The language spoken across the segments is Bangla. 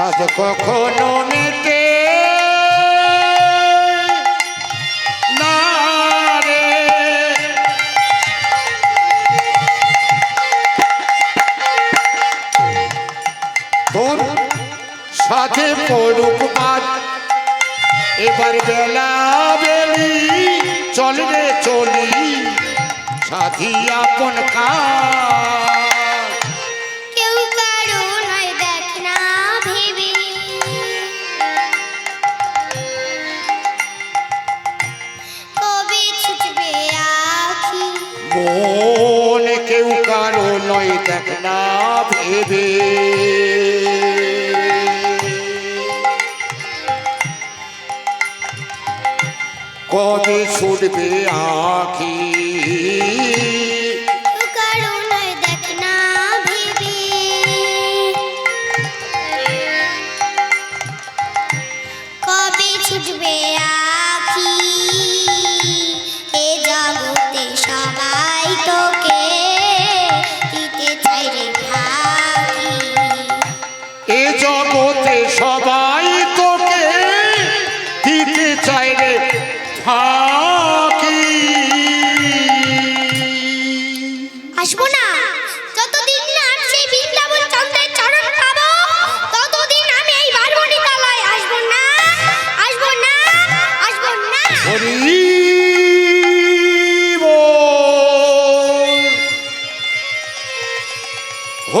সাজ কখনো মেতে। সাথে পড়ুক বাদ এবার বেলা বেলি চলবে চলি। সাথী আপন খা না ভেবে কবে ছুটবে আখি।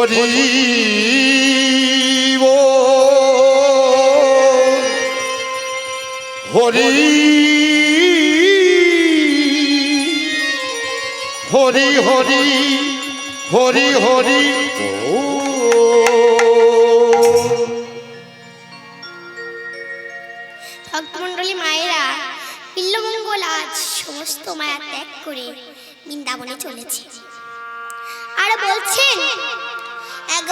হরি হরি হরি হরি হরি হরি ভক্তমণ্ডলী মায়েরা, পিল্লমঙ্গল আজ সমস্ত মায়া ত্যাগ করে বৃন্দাবনে চলেছে। আর বলছেন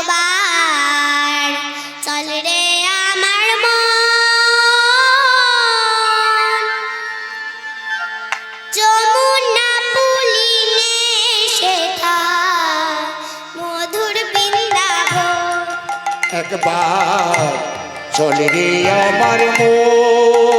সবার চল রে আমার মন। যমুনা পুলিনে শেখা মধুর বৃন্দাব একবার চল রে আমার মন।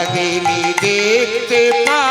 লাগিনি দেখতে পা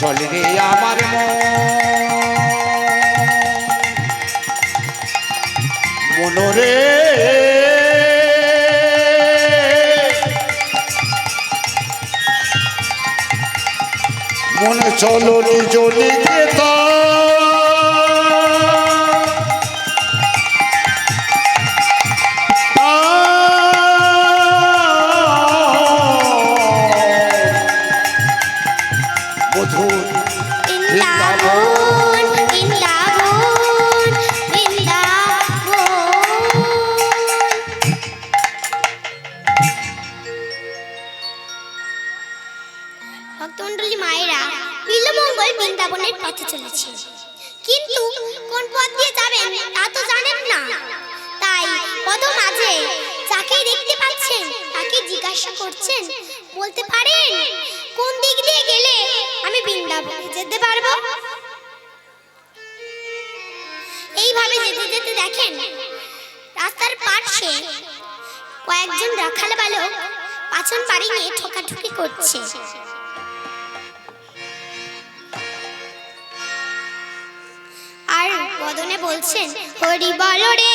চল রে আমার মনোরে মনে চলো নিকেতা ভক্তমণ্ডলী মায়েরা বিল্লমঙ্গল বৃন্দাবনের পথে চলেছে। কিন্তু কোন পথ দিয়ে যাবেন তা তো জানেন না। তাই পদ মাঝে যাকে দেখতে পাচ্ছেন, তাকে জিজ্ঞাসা করছেন, বলতে পারেন, কোন দিক দিয়ে গেলে আমি বৃন্দাবনে যেতে পারব? এইভাবে যেতে যেতে দেখেন, রাস্তার পাশে কয়েকজন রাখাল বালক পাচন বাড়ি নিয়ে ঠোকাঠুকি করছে। আর বদনে বলছেন হরি বল রে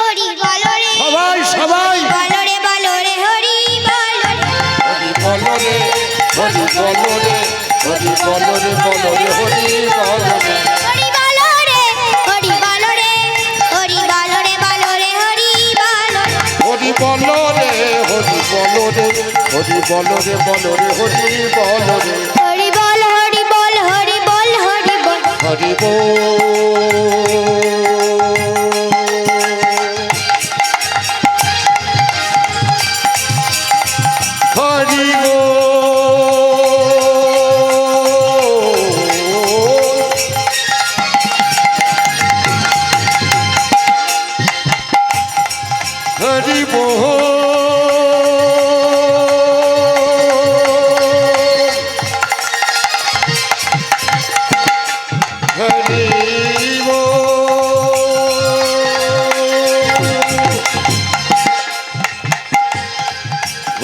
হরি বল রে সবাই সবাই বল রে বল রে হরি বল রে হরি বল রে হরি বল রে হরি বল রে বল রে হরি বল রে হরি বল রে হরি বল রে হরি বল রে বল রে হরি বল রে হরিব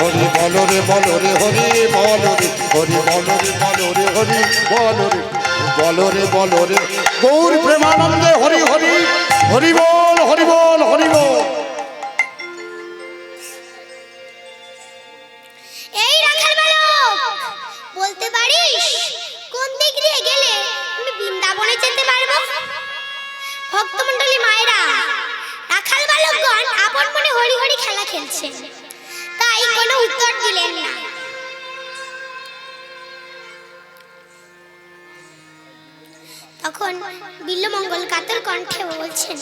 হরি বল রে বল রে, হরি বল রে, হরি বল রে বল রে, হরি বল রে বল রে বল রে। গৌর প্রেমানন্দে হরি হরি হরি বল হরি বল হরি বল। এই রাখাল বালক, বলতে পারিস, কোন দিক দিয়ে গেলে আমি বৃন্দাবনে যেতে পারব? ভক্তমণ্ডলী মায়েরা, রাখাল বালকগণ আপন মনে হরি হরি খেলা খেলছে। তাই কোনো উত্তর দিলেন না। তখন বিল্লমঙ্গল কাতর কণ্ঠে বলছেন,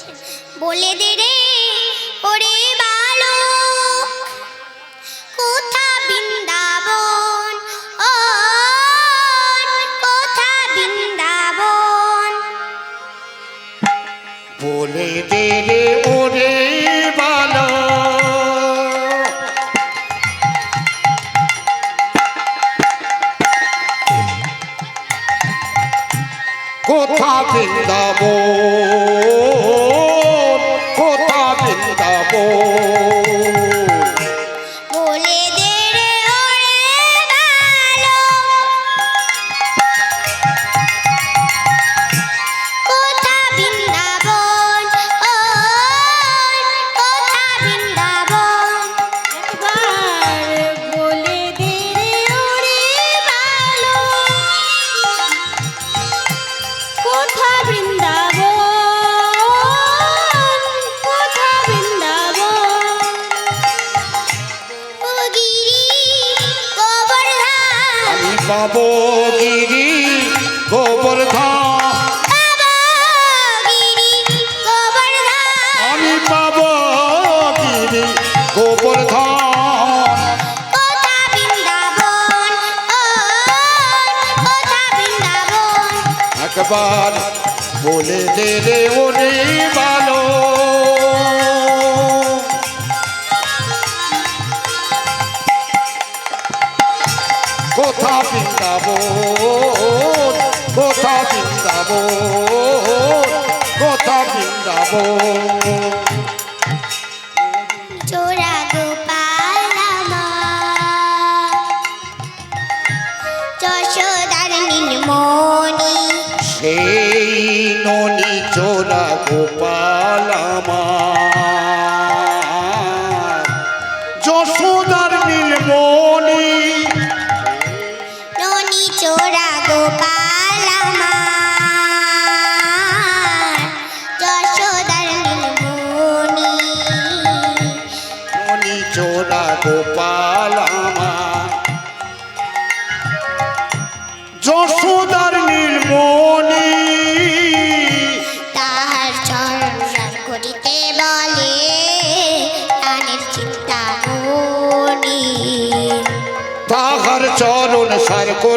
বলে দে রে, ওরে বালক, কোথা বৃন্দাবন, ও কোথা বৃন্দাবন? বলে দে 请大伯 কোথা বৃন্দাবন একবার বলে দে রে ওরে ভালো কোথা বৃন্দাবন কোথা বৃন্দাবন কোথা বৃন্দাবন? চোরা গোপাল আমার। যশোদার নীলমণি। চোরা গোপাল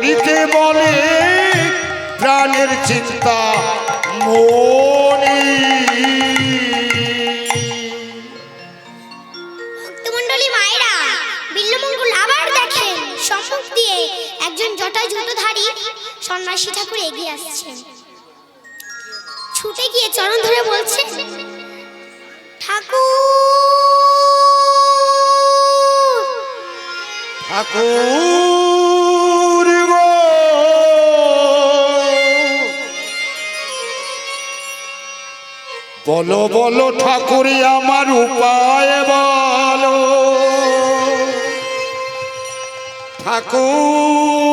করিতে বলে প্রাণের চিন্তা মনি। ভক্তমণ্ডলী মায়েরা বিল্লমঙ্গল আবার দেখেন সম্মুখ দিয়ে একজন জটা জুতোধারী সন্ন্যাসী ঠাকুর এগিয়ে আসছেন। ছুটে গিয়ে চরণ ধরে বলছে ঠাকুর! ঠাকুর! বলো বলো ঠাকুরি আমার উপায়, বলো। ঠাকুর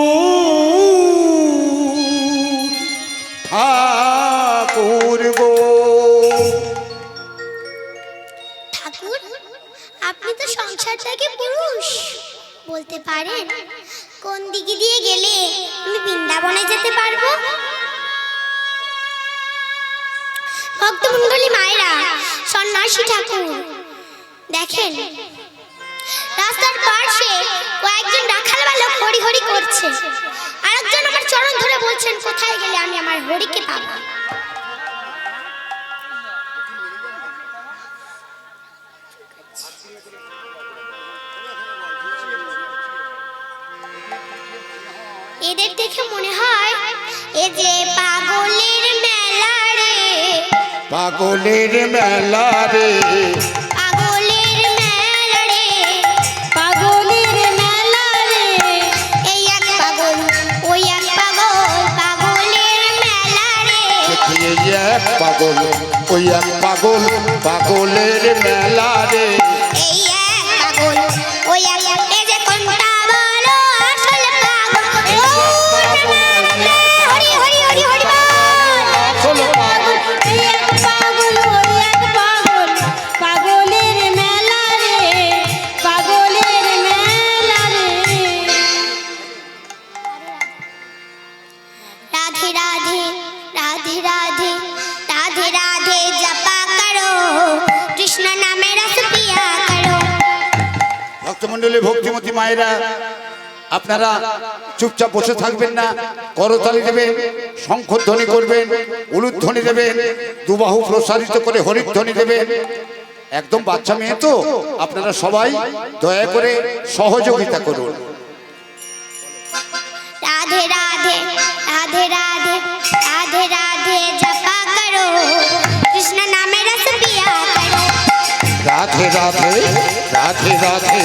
ঠাকুর গো। ঠাকুর, আপনি তো সংসার থেকে পুরুষ। বলতে পারেন, কোন দিকে দিয়ে গেলে আমি বৃন্দাবনে যেতে পারব? ভক্তমণ্ডলী মায়েরা, সন্ন্যাসী ঠাকুর। দেখেন, রাস্তার পাশে কয়েকজন রাখাল বালক হরি হরি করছে। আরেকজন আমার চরণ ধরে বলছেন, কোথায় গেলে আমি আমার হরিকে পাবো? এদের দেখে মনে হয়, এ যে রে পাগলের মেলা রে। পাগল ওই এক পাগল পাগলের মেলা রে। আপনারা চুপচাপ বসে থাকবেন না করতালি দেবেন শঙ্খধ্বনি করবেন উলুধ্বনি দেবেন দুবাহু প্রসারিত করে হরিধ্বনি দেবেন। একদম বাচ্চা মেয়ে তো আপনারা সবাই দয়া করে সহযোগিতা করুন। রাধে রাধে রাধে রাধে রাধে রাধে জপা করো। কৃষ্ণ নামে রাধে রাধে রাধে রাধে।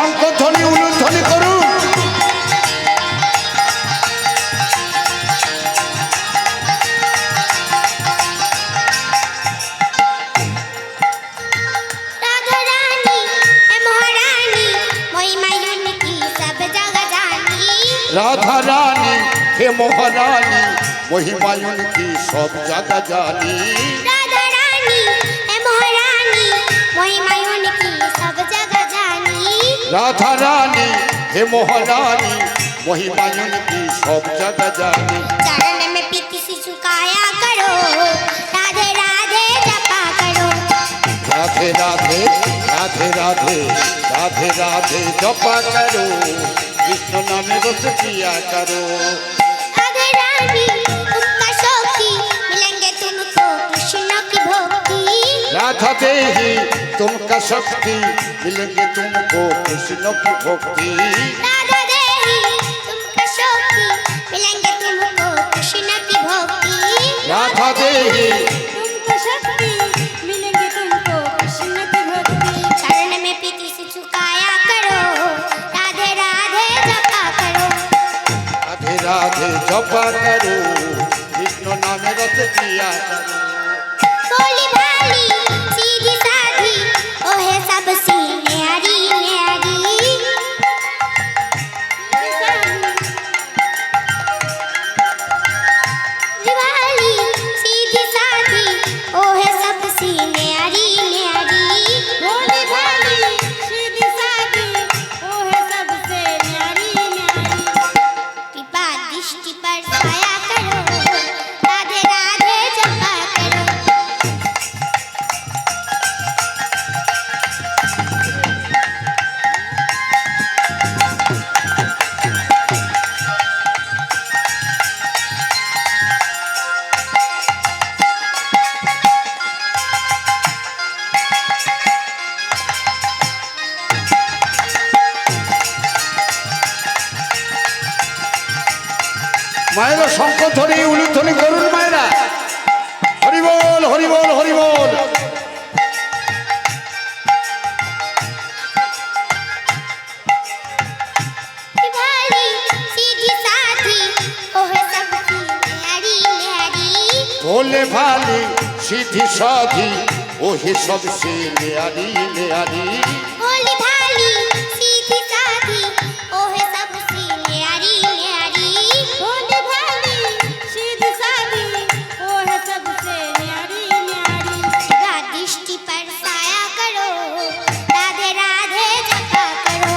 শঙ্কধ্বনি উলুধ্বনি করুন। রাধা রানী হে মহারানী মহিমায়ুন কি সব জায়গা জানি? राधा रानी हे मोहरानी वही मायन की सब जगह जानी। चरण में पीति से झुकाया करो राधे राधे जपा करो। राधे राधे राधे राधे राधे राधे जपा करो। कृष्ण नाम रस किया करो। राधे रानी उनका शोकी मिलेंगे तुमको कृष्ण की भक्ति। राधा देही तुमका शक्ति मिलेंगे तुमको कृष्ण की भक्ति। राधा देही तुमका शौकी मिलेंगे तुमको कृष्ण की भक्ति। राधा देही तुमको शक्ति मिलेंगे तुमको कृष्ण की भक्ति। चरण में पीती सी झुकाया करो राधे राधे जपा करो। राधे राधे जपा करो कृष्ण नामे रस पिया करो। वो है सबसे न्यारी न्यारी शिवा दृष्टि पर साया करो राधे राधे जपा करो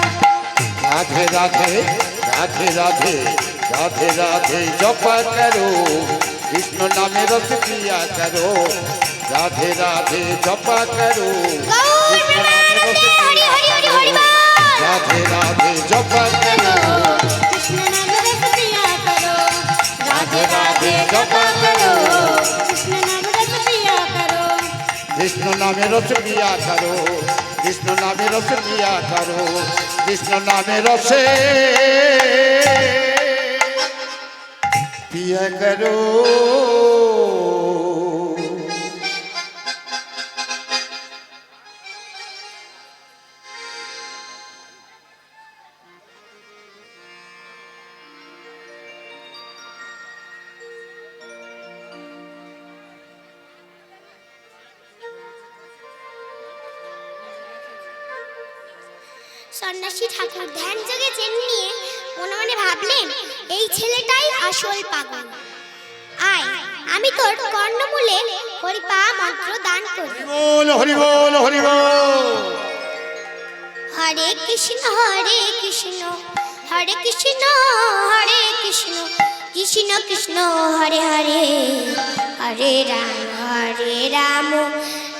राधे राधे राधे राधे राधे राधे जपा करो कृष्ण नामे रस पिया करो राधे राधे जपा करो गौर कृष्ण नामे रस हरि हरि हरि हरि पिया बोल राधे राधे जपा करो कृष्ण नाम रस पिया करो राधे राधे जपा करो कृष्ण नाम रस पिया करो कृष्ण नामे रस पिया करो कृष्ण नामे रस पिया करो कृष्ण नामे रसे पिया करो সন্ন্যাসী ঠাকুর ধ্যান আসল পাগল। আয় আমি তোর কর্ণমূলে হরিপা মন্ত্র দান করি। বল হরি বল হরি বল হরে কৃষ্ণ হরে কৃষ্ণ হরে কৃষ্ণ হরে কৃষ্ণ কৃষ্ণ কৃষ্ণ হরে হরে হরে রাম হরে রাম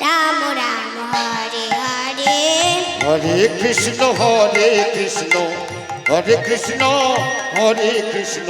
রাম রাম হরে হরে। হরে কৃষ্ণ হরে কৃষ্ণ হরে কৃষ্ণ হরে কৃষ্ণ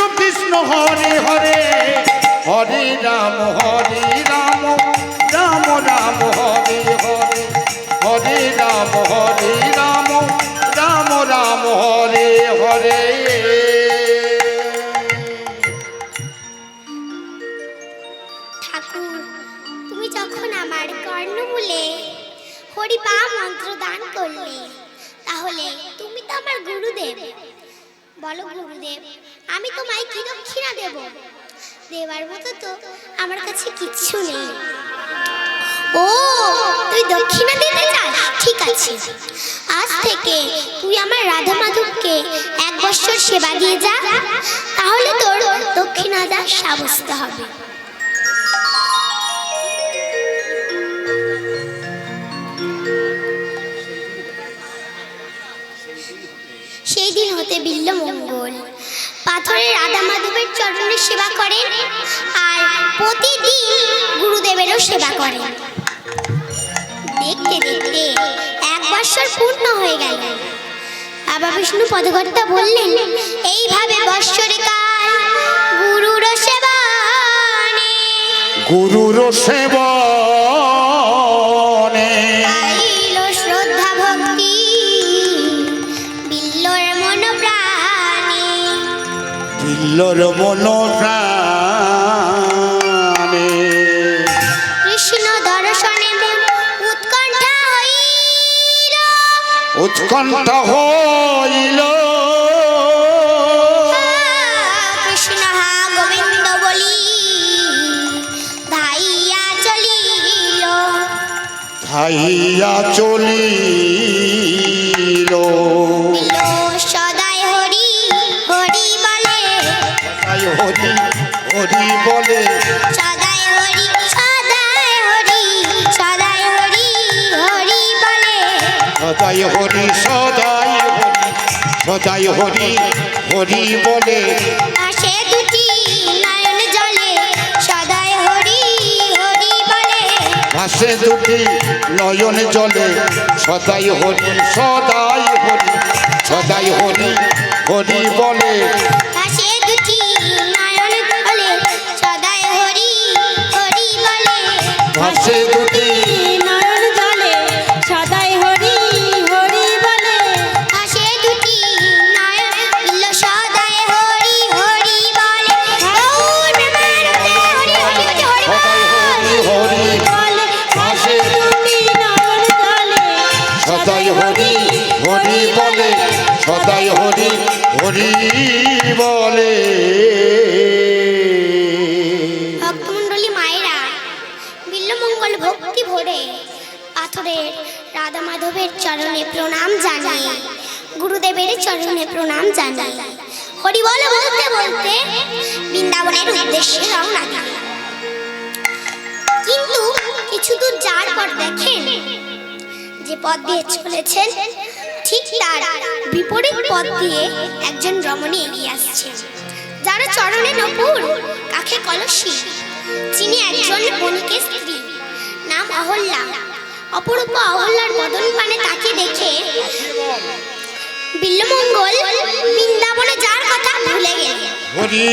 কৃষ্ণ হরে হরে হরে রাম হরে রাম রাম রাম, হরে হরে হরে রাম হরে রাম রাম রাম, হরে হরে। ঠাকুর, তুমি যখন আমার কর্ণমূলে হরি বা মন্ত্র দান করলে, তাহলে তুমি তো আমার গুরুদেব। বলো গুরুদেব আমি তোমায় কি দক্ষিণা দেব। দেবার মতো তো আমার কাছে কিচ্ছু নেই। ও, তুই দক্ষিণা দিতে চাস? ঠিক আছে। আজ থেকে তুই আমার রাধা মাধবকে এক বছর সেবা দিয়ে যা। তাহলে তোর দক্ষিণা যা সাব্যস্ত হবে। সেই দিন হতে বিল্ল মঙ্গল। পাথরের রাধা মাধবের চরণের সেবা করেন আর প্রতিদিন গুরুদেবেরও সেবা করেন। দেখতে দেখতে এক বৎসর পূর্ণ হয়ে গেল। বাবা বিষ্ণু পদকর্তা বললেন, এইভাবে বৎসরে কাল গুরুর সেবা গুরুর সেবনে বিল্লর মন কৃষ্ণ দর্শনে উৎকণ্ঠা হইল। উৎকণ্ঠা হইল। কৃষ্ণ হা গোবিন্দ বলি ধাইয়া চলিল। খাইয়া চলিল। হরি হরি বলে সদাই হরি সদাই হরি সদাই হরি হরি বলে সদাই হরি সদাই হরি সদাই হরি হরি বলে পাশে দুটি নয়ন জলে সদাই হরি হরি বলে ভাসে দুটি নয়ন জলে সদাই হরি সদাই হরি সদাই হরি হরি বলে ভাসে দুটি নয়ন জলে সদাই হরি হরি বলে। পাশে দুটি নয়ন বিল্ল সদাই হরি হরি বলে। গৌর প্রেমানন্দে হরি হরি হরি হরি হরি হরি বলে হাসে দুটি নয়ন জলে। সদাই হরি হরি বলে সদাই হরি হরি বলে। চরণে প্রণাম জানাই গুরুদেবের চরণে প্রণাম জানাই হরি বলে বলতে বলতে বৃন্দাবনের উদ্দেশ্যে রওনা দিল কিন্তু কিছু দূর যাওয়ার পর দেখেন যে পথ দিয়ে চলেছেন ঠিক তার বিপরীত পথ দিয়ে একজন রমণী এগিয়ে আসছেন যারা চরণে নপুর, কাখে কলসী, যিনি একজন বণিকের স্ত্রী, নাম অহল্যা। অপরূপ অহল্যার মদন পানে তাকে দেখে বিল্লমঙ্গল বৃন্দাবনে যার কথা ভুলে গেলেন হরি